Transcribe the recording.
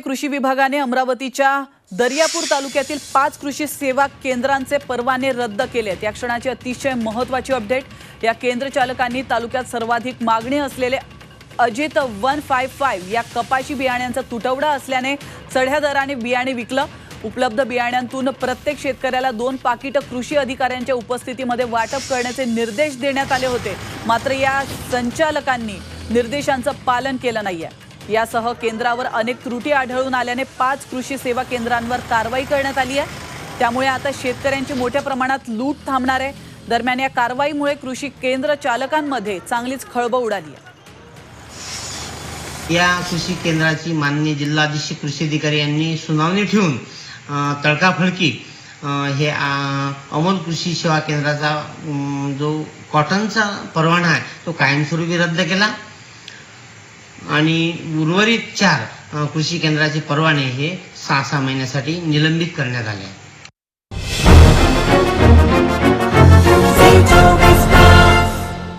कृषी विभागाने अमरावतीच्या दर्यापूर तालुक्यातील पाच कृषी सेवा केंद्रांचे परवाने रद्द केलेत. या क्षणाची अतिशय महत्वाची अपडेट. या केंद्र चालकांनी तालुक्यात सर्वाधिक मागणी असलेले अजित वन फाय फाईव्ह या कपाशी बियाण्यांचा तुटवडा असल्याने चढ्या दराने बियाणे विकलं. उपलब्ध बियाण्यांतून प्रत्येक शेतकऱ्याला दोन पाकिटं कृषी अधिकाऱ्यांच्या उपस्थितीमध्ये वाटप करण्याचे निर्देश देण्यात आले होते. मात्र या संचालकांनी निर्देशांचं पालन केलं नाही आहे यासह केंद्रावर अनेक त्रुटी आढळून आल्याने पाच कृषी सेवा केंद्रांवर कारवाई करण्यात आली आहे. त्यामुळे आता शेतकऱ्यांची मोठ्या प्रमाणात लूट थांबणार आहे. दरम्यान या कारवाईमुळे कृषी केंद्र चालकांमध्ये चांगलीच खळबळ उडाली आहे. या कृषी केंद्राची माननीय जिल्हाधीश कृषी अधिकारी यांनी सुनावणी ठेवून तडकाफडकी हे अमोल कृषी सेवा केंद्राचा जो कॉटनचा परवाना आहे तो कायमस्वरूपी रद्द केला. आणि उर्वरित चार कृषी केंद्राचे परवाने हे सहा सहा महिन्यासाठी निलंबित करण्यात आले आहे